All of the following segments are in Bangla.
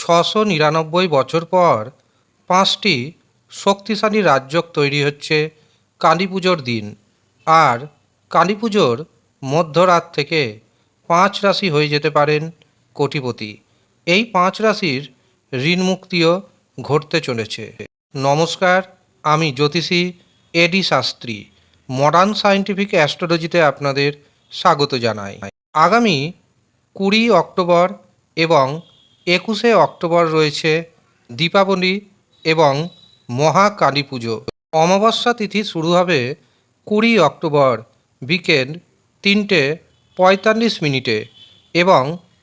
ছশো নিরানব্বই বছর পর পাঁচটি শক্তিশালী রাজ্য তৈরি হচ্ছে কালী পুজোর দিন। আর কালী পুজোর মধ্যরাত থেকে পাঁচ রাশি হয়ে যেতে পারেন কোটিপতি। এই পাঁচ রাশির ঋণ মুক্তিও ঘটতে চলেছে। নমস্কার, আমি জ্যোতিষী A D Shastri modern scientific অ্যাস্ট্রোলজিতে আপনাদের স্বাগত জানাই। আগামী কুড়ি অক্টোবর এবং একুশে অক্টোবর রয়েছে দীপাবলি এবং মহাকালী পুজো। অমাবস্যা তিথি শুরু হবে কুড়ি অক্টোবর বিকেল তিনটে পঁয়তাল্লিশ মিনিটে এবং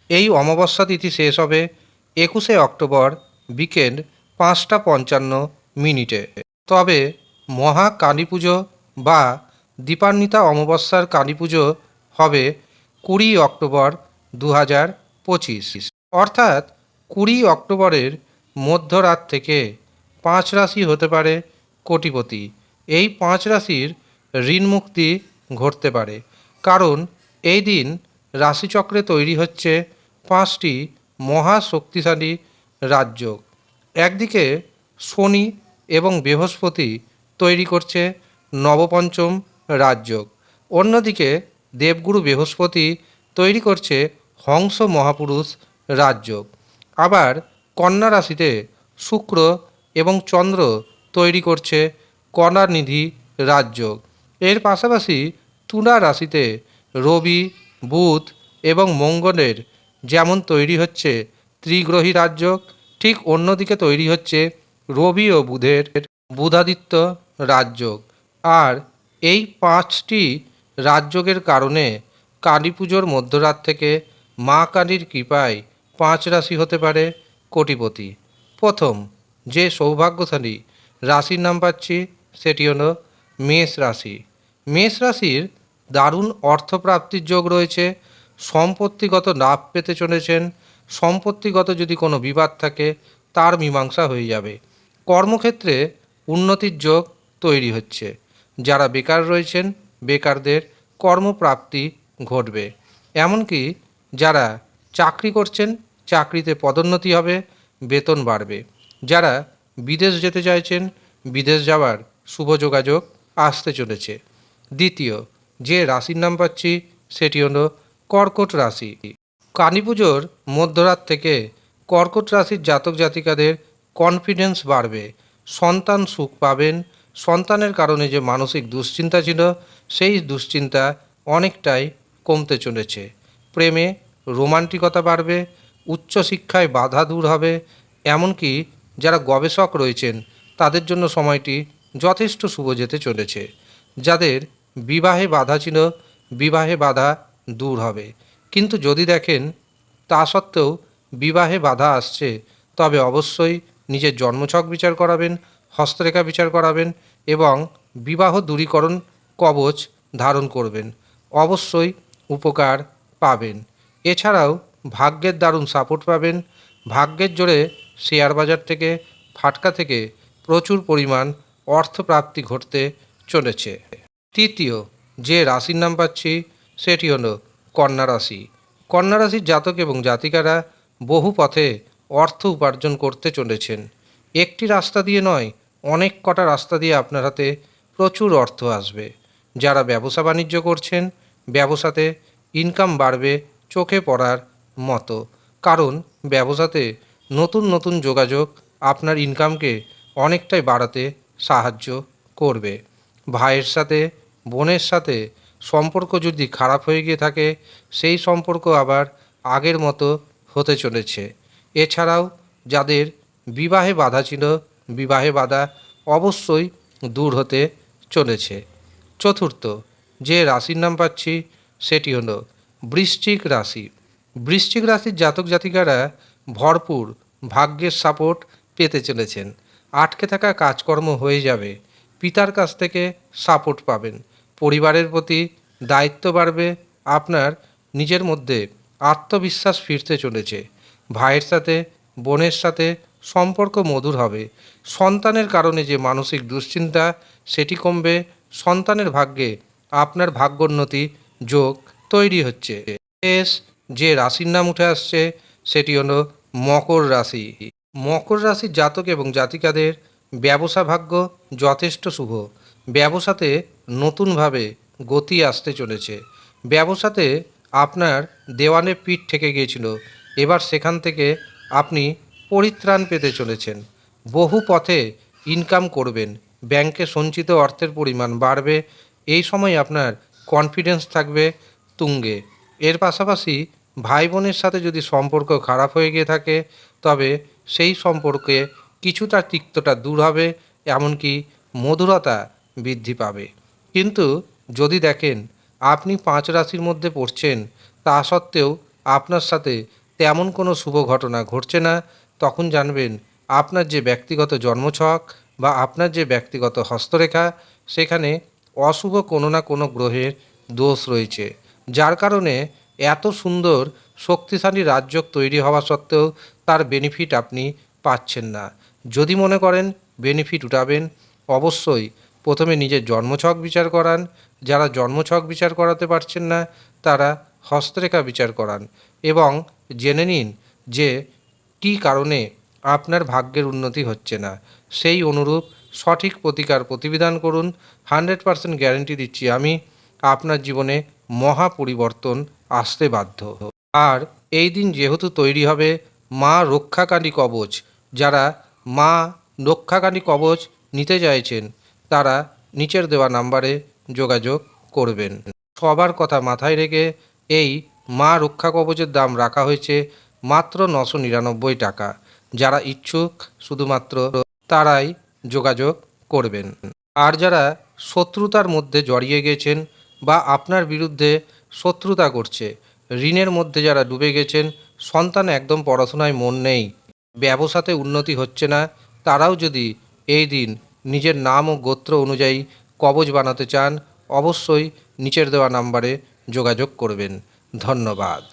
এই অমাবস্যা তিথি শেষ হবে একুশে অক্টোবর বিকেল পাঁচটা পঞ্চান্ন মিনিটে। তবে মহা কালী পুজো বা দীপান্বিতা অমাবস্যার কালী পুজো হবে কুড়ি অক্টোবর দু হাজার পঁচিশ। অর্থাৎ কুড়ি অক্টোবরের মধ্যরাত থেকে পাঁচ রাশি হতে পারে কোটিপতি। এই পাঁচ রাশির ঋণ মুক্তি ঘটতে পারে। কারণ এই দিন রাশিচক্রে তৈরি হচ্ছে পাঁচটি মহা শক্তিশালী রাজ্য। একদিকে শনি এবং বৃহস্পতি তৈরি করছে নবপঞ্চম রাজযোগ অন্যদিকে দেবগুরু বৃহস্পতি তৈরি করছে হংস মহাপুরুষ রাজযোগ আবার কন্যা রাশিতে শুক্র এবং চন্দ্র তৈরি করছে কণানিধি রাজযোগ এর পাশাপাশি তুলা রাশিতে রবি, বুধ এবং মঙ্গলের যেমন তৈরি হচ্ছে ত্রিগ্রহী রাজযোগ ঠিক অন্যদিকে তৈরি হচ্ছে রবি ও বুধের বুধাদিত্য রাজযোগ আর এই পাঁচটি রাজযোগের কারণে কালী পুজোর মধ্যরাত থেকে মা কালীর কৃপায় পাঁচ রাশি হতে পারে কোটিপতি। প্রথম, যে সৌভাগ্যশালী, রাশির নাম পাচ্ছি, সেটি হলো মেষ রাশি। মেষ রাশির দারুণ অর্থপ্রাপ্তির যোগ রয়েছে, সম্পত্তিগত লাভ পেতে চলেছেন, সম্পত্তিগত যদি কোনো বিবাদ থাকে, তার মীমাংসা হয়ে যাবে। কর্মক্ষেত্রে উন্নতির যোগ তৈরি হচ্ছে। যারা বেকার রয়েছেন, বেকারদের কর্মপ্রাপ্তি ঘটবে। এমনকি যারা চাকরি করছেন চাকরিতে পদোন্নতি হবে, বেতন বাড়বে। যারা বিদেশ যেতে চাইছেন, বিদেশ যাওয়ার শুভ যোগাযোগ আসতে চলেছে। দ্বিতীয়, যে রাশির নাম পাচ্ছি, সেটি হলো কর্কট রাশি। কালী পুজোর মধ্যরাত থেকে কর্কট রাশির জাতক জাতিকাদের কনফিডেন্স বাড়বে। সন্তান সুখ পাবেন। সন্তানের কারণে যে মানসিক দুশ্চিন্তা ছিল, সেই দুশ্চিন্তা অনেকটাই কমতে চলেছে। প্রেমে রোমান্টিকতা বাড়বে। উচ্চশিক্ষায় বাধা দূর হবে, এমনকি যারা গবেষক রয়েছেন, তাদের জন্য সময়টি যথেষ্ট শুভ যেতে চলেছে। যাদের বিবাহে বাধা ছিল, বিবাহে বাধা দূর হবে। কিন্তু যদি দেখেন, তা সত্ত্বেও বিবাহে বাধা আসছে, তবে অবশ্যই নিজের জন্মছক বিচার করাবেন, হস্তরেখা বিচার করাবেন এবং বিবাহ দূরীকরণ কবচ ধারণ করবেন। অবশ্যই উপকার পাবেন। এছাড়াও ভাগ্যের দারুণ সাপোর্ট পাবেন। ভাগ্যের জোরে শেয়ার বাজার থেকে, ফাটকা থেকে প্রচুর পরিমাণ অর্থপ্রাপ্তি ঘটতে চলেছে। তৃতীয়, যে রাশির নাম পাচ্ছি, সেটি হলো কন্যা রাশি। কন্যা রাশির জাতক এবং জাতিকারা বহু পথে অর্থ উপার্জন করতে চলেছেন। একটি রাস্তা দিয়ে নয়, অনেক কটা রাস্তা দিয়ে আপনার হাতে প্রচুর অর্থ আসবে। যারা ব্যবসা বাণিজ্য করছেন, ব্যবসাতে ইনকাম বাড়বে, চোখে পড়ার মতো। কারণ ব্যবসাতে নতুন নতুন যোগাযোগ আপনার ইনকামকে অনেকটাই বাড়াতে সাহায্য করবে। ভাইয়ের সাথে, বোনের সাথে সম্পর্ক যদি খারাপ হয়ে গিয়ে থাকে, সেই সম্পর্ক আবার আগের মতো হতে চলেছে। এছাড়াও যাদের বিবাহে বাধা ছিল, বিবাহে বাধা অবশ্যই দূর হতে চলেছে। চতুর্থ, যে রাশির নাম পাচ্ছি, সেটি হলো বৃশ্চিক রাশি। বৃশ্চিক রাশির জাতক জাতিকারা ভরপুর ভাগ্যের সাপোর্ট পেতে চলেছেন। আটকে থাকা কাজকর্ম হয়ে যাবে। পিতার কাছ থেকে সাপোর্ট পাবেন। পরিবারের প্রতি দায়িত্ব বাড়বে। আপনার নিজের মধ্যে আত্মবিশ্বাস ফিরতে চলেছে। ভাইয়ের সাথে, বোনের সাথে সম্পর্ক মধুর হবে। সন্তানের কারণে যে মানসিক দুশ্চিন্তা, সেটি কমবে। সন্তানের ভাগ্যে আপনার ভাগ্যোন্নতি যোগ তৈরি হচ্ছে। শেষ যে রাশির নাম উঠে আসছে, সেটি হলো মকর রাশি। মকর রাশির জাতক এবং জাতিকাদের ব্যবসা ভাগ্য যথেষ্ট শুভ। ব্যবসাতে নতুনভাবে গতি আসতে চলেছে। ব্যবসাতে আপনার দেওয়ানে পিঠ থেকে গিয়েছিল। এবার সেখান থেকে আপনি পরিত্রাণ পেতে চলেছেন। বহু পথে ইনকাম করবেন। ব্যাংকে সঞ্চিত অর্থের পরিমাণ বাড়বে। এই সময় আপনার কনফিডেন্স থাকবে তুঙ্গে। এর পাশাপাশি ভাই বোনের সাথে যদি সম্পর্ক খারাপ হয়ে গিয়ে থাকে, তবে সেই সম্পর্কে কিছুটা তিক্ততা দূর হবে, এমনকি মধুরতা বৃদ্ধি পাবে। কিন্তু যদি দেখেন আপনি পাঁচ রাশির মধ্যে পড়ছেন, তা সত্ত্বেও আপনার সাথে তেমন কোনো শুভ ঘটনা ঘটছে না, তখন জানবেন আপনার যে ব্যক্তিগত জন্মছক বা আপনার যে ব্যক্তিগত হস্তরেখা, সেখানে অশুভ কোনো না কোনো গ্রহের দোষ রয়েছে। যার কারণে এত সুন্দর, শক্তিশালী রাজ্য তৈরি হওয়া সত্ত্বেও তার বেনিফিট আপনি পাচ্ছেন না। যদি মনে করেন বেনিফিট উঠাবেন, অবশ্যই প্রথমে নিজের জন্মছক বিচার করান। যারা জন্মছক বিচার করাতে পারছেন না, তারা হস্তরেখা বিচার করান এবং জেনে নিন যে কী কারণে আপনার ভাগ্যের উন্নতি হচ্ছে না। সেই অনুরূপ সঠিক প্রতিকার প্রতিবিধান করুন। হান্ড্রেড পারসেন্ট গ্যারেন্টি দিচ্ছি আমি। আপনার জীবনে মহা পরিবর্তন আসতে বাধ্য। আর এই দিন যেহেতু তৈরি হবে মা রক্ষাকালী কবচ, যারা মা রক্ষাকালী কবচ নিতে চাইছেন, তারা নিচের দেওয়া নাম্বারে যোগাযোগ করবেন। সবার কথা মাথায় রেখে এই মা রক্ষা কবচের দাম রাখা হয়েছে মাত্র নশো নিরানব্বই টাকা। যারা ইচ্ছুক শুধুমাত্র তারাই যোগাযোগ করবেন। আর যারা শত্রুতার মধ্যে জড়িয়ে গেছেন বা আপনার বিরুদ্ধে শত্রুতা করছে। ঋণের মধ্যে যারা ডুবে গেছেন, সন্তান একদম পড়াশোনায় মন নেই। ব্যবসাতে উন্নতি হচ্ছে না। তারাও যদি এই দিন নিজের নাম ও গোত্র অনুযায়ী কবচ বানাতে চান, অবশ্যই নিচের দেওয়া নাম্বারে যোগাযোগ করবেন। ধন্যবাদ।